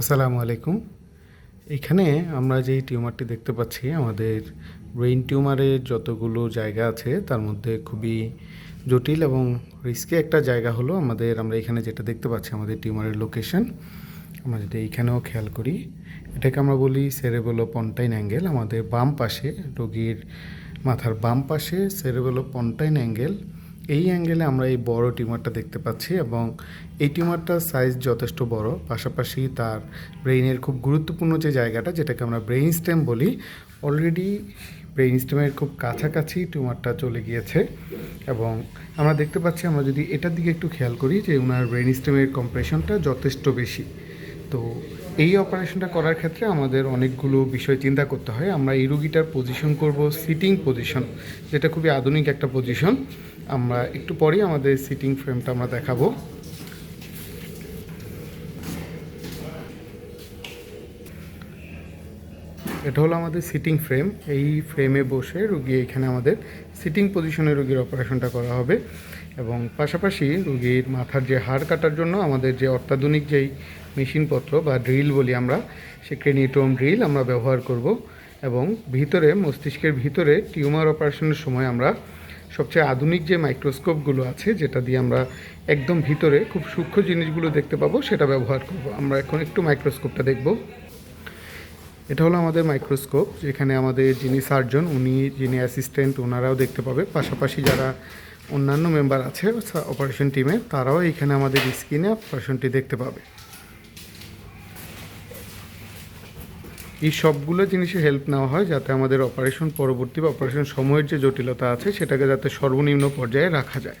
আসসালামু আলাইকুম। এখানে আমরা যেই টিউমারটি দেখতে পাচ্ছি, আমাদের ব্রেইন টিউমারের যতগুলো জায়গা আছে, তার মধ্যে খুবই জটিল এবং রিস্কি একটা জায়গা হলো আমাদের, আমরা এখানে যেটা দেখতে পাচ্ছি, আমাদের টিউমারের লোকেশন আমরা যদি এইখানেও খেয়াল করি, এটাকে আমরা বলি সেরেবেলো পন্টাইন অ্যাঙ্গেল আমাদের বাম পাশে রোগীর মাথার বাম পাশে সেরেবেলো পন্টাইন অ্যাঙ্গেল এই অ্যাঙ্গেলে আমরা এই বড় টিউমারটা দেখতে পাচ্ছি এবং এই টিউমারটার সাইজ যথেষ্ট বড়। পাশাপাশি তার ব্রেইনের খুব গুরুত্বপূর্ণ যে জায়গাটা, যেটাকে আমরা ব্রেইন স্টেম বলি অলরেডি ব্রেইন স্টেমের খুব কাছাকাছি টিউমারটা চলে গিয়েছে এবং আমরা দেখতে পাচ্ছি, আমরা যদি এটার দিকে একটু খেয়াল করি যে ওনার ব্রেইন স্টেমের কম্প্রেশনটা যথেষ্ট বেশি। তো এই অপারেশনটা করার ক্ষেত্রে আমাদের অনেকগুলো বিষয় চিন্তা করতে হয়। আমরা এই রুগীটার পজিশন করব সিটিং পজিশন যেটা খুবই আধুনিক একটা পজিশন আমরা একটু পরেই আমাদের সিটিং ফ্রেমটা আমরা দেখাবো। এটা হলো আমাদের সিটিং ফ্রেম এই ফ্রেমে বসে রুগী এখানে আমাদের সিটিং পজিশনে রুগীর অপারেশনটা করা হবে এবং পাশাপাশি রুগীর মাথার যে হাড় কাটার জন্য আমাদের যে অত্যাধুনিক যেই মেশিনপত্র বা ড্রিল বলি আমরা, সে ক্রেনিটোম ড্রিল আমরা ব্যবহার করব এবং ভিতরে, মস্তিষ্কের ভিতরে টিউমার অপারেশনের সময় আমরা সবচেয়ে আধুনিক যে মাইক্রোস্কোপগুলো আছে, যেটা দিয়ে আমরা একদম ভিতরে খুব সূক্ষ্ম জিনিসগুলো দেখতে পাবো, সেটা ব্যবহার করব। আমরা এখন একটু মাইক্রোস্কোপটা দেখব। এটা হলো আমাদের মাইক্রোস্কোপ যেখানে আমাদের যিনি সার্জন উনি যিনি অ্যাসিস্ট্যান্ট ওনারাও দেখতে পাবে। পাশাপাশি যারা অন্যান্য মেম্বার আছে অপারেশন টিমে তারাও এখানে আমাদের স্ক্রিনে অপারেশনটি দেখতে পাবে। এই সবগুলো জিনিসের হেল্প নেওয়া হয় যাতে আমাদের অপারেশন পরবর্তী বা অপারেশন সময়ের যে জটিলতা আছে সেটাকে যাতে সর্বনিম্ন পর্যায়ে রাখা যায়।